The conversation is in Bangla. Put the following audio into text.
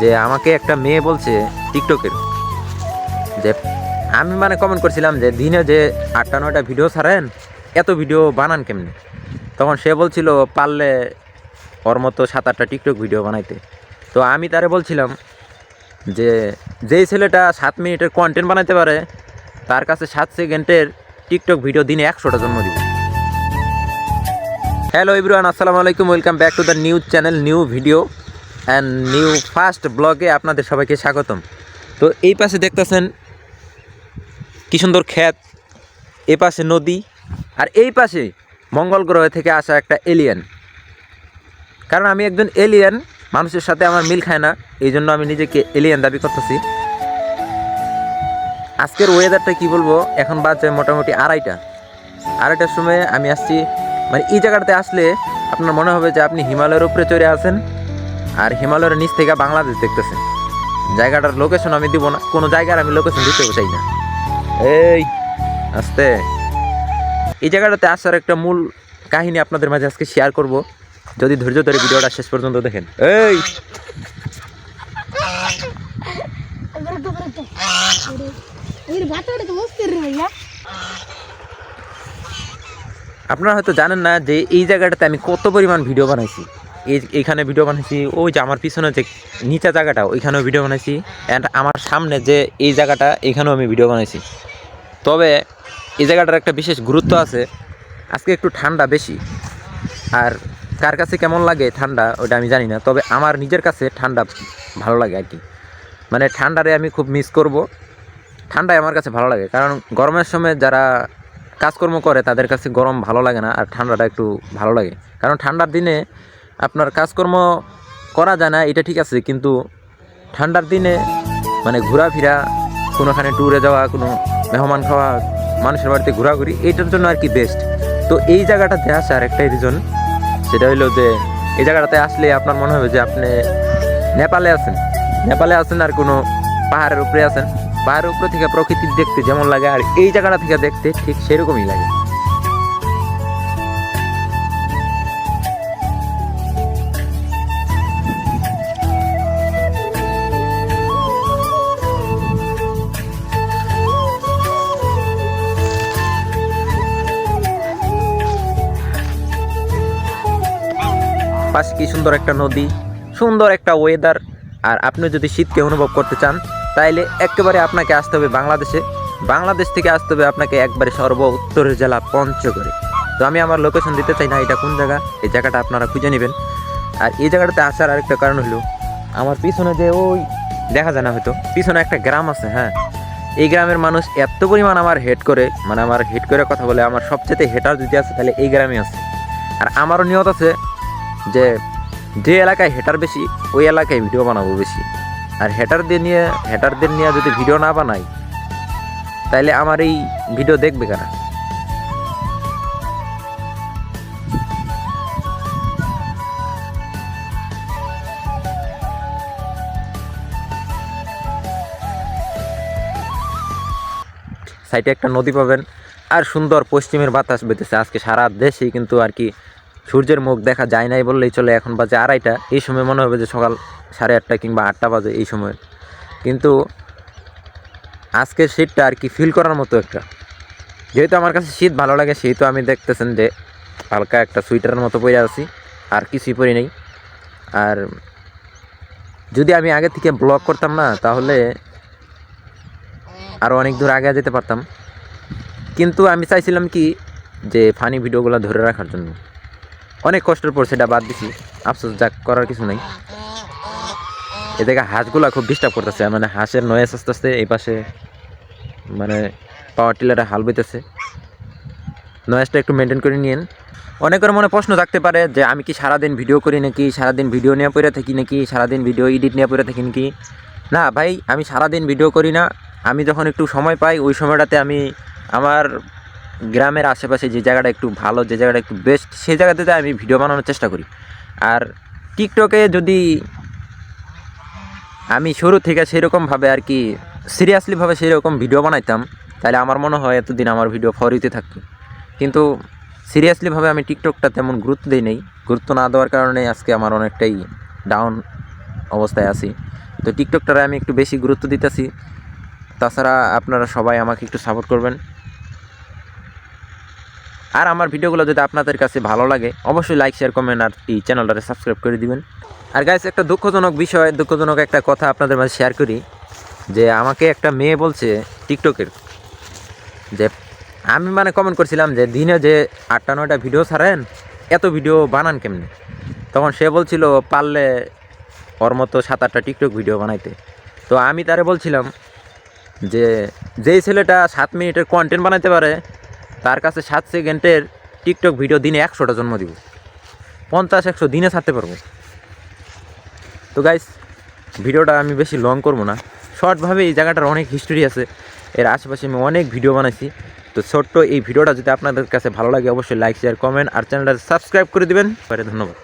যে আমাকে একটা মেয়ে বলছে টিকটকের। যে আমি মানে কমেন্ট করছিলাম যে, দিনে যে আটটা, নয়টা ভিডিও ছাড়েন, এত ভিডিও বানান কেমনি? তখন সে বলছিল, পারলে ওর মতো সাত আটটা টিকটক ভিডিও বানাইতে। তো আমি তারে বলছিলাম যে, যেই ছেলেটা সাত মিনিটের কন্টেন্ট বানাইতে পারে, তার কাছে সাত সেকেন্ডের টিকটক ভিডিও দিনে একশোটা জন্ম দিবে। হ্যালো ইব্রান আসসালামু আলাইকুম welcome back to the new channel new video and new first ব্লগে আপনাদের সবাইকে স্বাগতম। তো এই পাশে দেখতেছেন কি সুন্দর ক্ষেত, এ পাশে নদী, আর এই পাশে মঙ্গল গ্রহ থেকে আসা একটা এলিয়েন কারণ আমি একজন এলিয়েন মানুষের সাথে আমার মিল খায় না, এই জন্য আমি নিজেকে এলিয়েন দাবি করতেছি। আজকের ওয়েদারটা কি বলব, এখন বাজে মোটামুটি আড়াইটা। আড়াইটার সময় আমি আসছি মানে এই জায়গাটাতে আসলে আপনার মনে হবে যে আপনি হিমালয়ের উপরে চড়ে আছেন। আর হিমালয়ের নিচ থেকে বাংলাদেশ দেখতেছেন। জায়গাটার লোকেশন আমি দিব না, কোনো জায়গার আমি লোকেশন দিতে চাই না। এই, আস্তে। এই জায়গাটাতে আসার একটা মূল কাহিনী আপনাদের মাঝে আজকে শেয়ার করব। যদি ধৈর্য ধরে ভিডিওটা শেষ পর্যন্ত দেখেন। এই! আপনারা হয়তো জানেন না যে এই জায়গাটাতে আমি কত পরিমাণ ভিডিও বানাইছি। এইখানে ভিডিও বানাইছি, ওই যে আমার পিছনে যে নিচা জায়গাটা, ওইখানেও ভিডিও বানাইছি অ্যান্ড আমার সামনে যে এই জায়গাটা, এইখানেও আমি ভিডিও বানাইছি। তবে এই জায়গাটার একটা বিশেষ গুরুত্ব আছে, আজকে একটু ঠান্ডা বেশি। আর কার কাছে কেমন লাগে ঠান্ডা ওটা আমি জানি না, তবে আমার নিজের কাছে ঠান্ডা ভালো লাগে আর কি। মানে ঠান্ডারে আমি খুব মিস করব। ঠান্ডায় আমার কাছে ভালো লাগে, কারণ গরমের সময় যারা কাজকর্ম করে, তাদের কাছে গরম ভালো লাগে না, আর ঠান্ডাটা একটু ভালো লাগে। কারণ ঠান্ডার দিনে আপনার কাজকর্ম করা যায় না, এটা ঠিক আছে, কিন্তু ঠান্ডার দিনে মানে ঘোরাফেরা, কোনোখানে ট্যুরে যাওয়া, কোনো মেহমান খাওয়া, মানুষের বাড়িতে ঘোরাঘুরি এইটার জন্য আর কি বেস্ট তো এই জায়গাটাতে আসার একটাই রিজন সেটা হলো যে এই জায়গাটাতে আসলে আপনার মনে হবে যে আপনি নেপালে আছেন। নেপালে আছেন আর কোনো পাহাড়ের উপরে আছেন। পাহাড়ের উপরে থেকে প্রকৃতি দেখতে যেমন লাগে, আর এই জায়গাটা থেকে দেখতে ঠিক সেরকমই লাগে। পাশে কি সুন্দর একটা নদী, সুন্দর একটা ওয়েদার আর আপনি যদি শীতকে অনুভব করতে চান, তাইলে একেবারে আপনাকে আসতে হবে বাংলাদেশে। বাংলাদেশ থেকে আসতে হবে আপনাকে একবারে সর্ব উত্তরের জেলা পঞ্চগড়ে। তো আমি আমার লোকেশন দিতে চাই না, এটা কোন জায়গা? এই জায়গাটা আপনারা খুঁজে নেবেন। আর এই জায়গাটাতে আসার আরেকটা কারণ হলো, আমার পিছনে যে ওই, দেখা যায় না হয়তো, পিছনে একটা গ্রাম আছে হ্যাঁ। এই গ্রামের মানুষ এত পরিমাণ আমার হেড করে মানে আমার হেড করে কথা বলে, আমার সবচেয়ে হেটার যদি আছে, তাহলে এই গ্রামে আছে। আর আমারও নিয়ত আছে যে যে এলাকায় হেটার বেশি, ওই এলাকায় ভিডিও বানাবো বেশি। আর হেটারদের নিয়ে হেটারদের নিয়ে যদি ভিডিও না বানাই, তাইলে আমার এই ভিডিও দেখবে কারা সাইডে একটা নদী পাবেন, আর সুন্দর পশ্চিমের বাতাস বেঁধেছে আজকে সারা দেশেই কিন্তু আর কি সূর্যের মুখ দেখা যায় নাই বললেই চলে এখন বাজে আড়াইটা। এই সময় মনে হবে যে সকাল সাড়ে আটটা কিংবা আটটা বাজে এই সময়। কিন্তু আজকের শীতটা আর কি ফিল করার মতো একটা। যেহেতু আমার কাছে শীত ভালো লাগে, সেহেতু আমি দেখতেছেন যে হালকা একটা সুইটারের মতো পরে আছি, আর কিছুই পরি নেই। আর যদি আমি আগে থেকে ব্লগ করতাম না, তাহলে আরও অনেক দূর আগে যেতে পারতাম। কিন্তু আমি চাইছিলাম কি যে ফানি ভিডিওগুলো ধরে রাখার জন্য। অনেক কষ্টের পর সেটা বাদ দিছি। আফসোস, যাক, করার কিছু নাই। এ এদিকে হাঁসগুলো খুব ডিস্টার্ব করতেছে মানে হাঁসের নয়েস আস্তে আস্তে এই পাশে মানে পাওয়ার টিলারে হাল বইতেছে। নয়েসটা একটু মেনটেন করে নিন অনেকের মনে প্রশ্ন থাকতে পারে যে, আমি কি সারাদিন ভিডিও করি নাকি? সারাদিন ভিডিও নিয়ে পড়ে থাকি নাকি? সারাদিন ভিডিও এডিট নিয়ে পড়ে থাকি নাকি? না, ভাই, আমি সারাদিন ভিডিও করি না। আমি যখন একটু সময় পাই, ওই সময়টাতে আমি আমার গ্রামের আশেপাশে যে জায়গাটা একটু ভালো, যে জায়গাটা একটু বেস্ট সেই জায়গাতে আমি ভিডিও বানানোর চেষ্টা করি। আর টিকটকে যদি আমি শুরু থেকে সেরকমভাবে আর কি সিরিয়াসলিভাবে সেরকম ভিডিও বানাইতাম, তাহলে আমার মনে হয় এতদিন আমার ভিডিও ফরিতে থাকতো। কিন্তু সিরিয়াসলিভাবে আমি টিকটকটা তেমন গুরুত্ব দিই নেই। গুরুত্ব না দেওয়ার কারণে আজকে আমার অনেকটাই ডাউন অবস্থায় আছি। তো টিকটকটারে আমি একটু বেশি গুরুত্ব দিতেছি। তাছাড়া আপনারা সবাই আমাকে একটু সাপোর্ট করবেন। আর আমার ভিডিওগুলো যদি আপনাদের কাছে ভালো লাগে, অবশ্যই লাইক শেয়ার কমেন্ট আর এই চ্যানেলটারে সাবস্ক্রাইব করে দিবেন। আর গাইস একটা দুঃখজনক বিষয়, দুঃখজনক একটা কথা আপনাদের মাঝে শেয়ার করি, যে আমাকে একটা মেয়ে বলছে টিকটকের, যে আমি মানে কমেন্ট করছিলাম যে দিনে যে আটটা নয়টা ভিডিও ছাড়েন, এত ভিডিও বানান কেমনি? তখন সে বলছিল, পারলে ওর মতো সাত আটটা টিকটক ভিডিও বানাইতে। তো আমি তারে বলছিলাম যে যেই ছেলেটা সাত মিনিটের কন্টেন্ট বানাইতে পারে তার কাছে সাত সেকেন্ডের টিকটক ভিডিও দিনে একশোটা জন্ম দিব। পঞ্চাশ, একশো দিনে ছাড়তে পারব। তো গাইস ভিডিওটা আমি বেশি লং করব না। শর্টভাবে এই জায়গাটার অনেক হিস্টোরি আছে। এর আশেপাশে আমি অনেক ভিডিও বানাইছি। তো ছোট্ট এই ভিডিওটা যদি আপনাদের কাছে ভালো লাগে, অবশ্যই লাইক শেয়ার কমেন্ট আর চ্যানেলটা সাবস্ক্রাইব করে দেবেন। পরে ধন্যবাদ।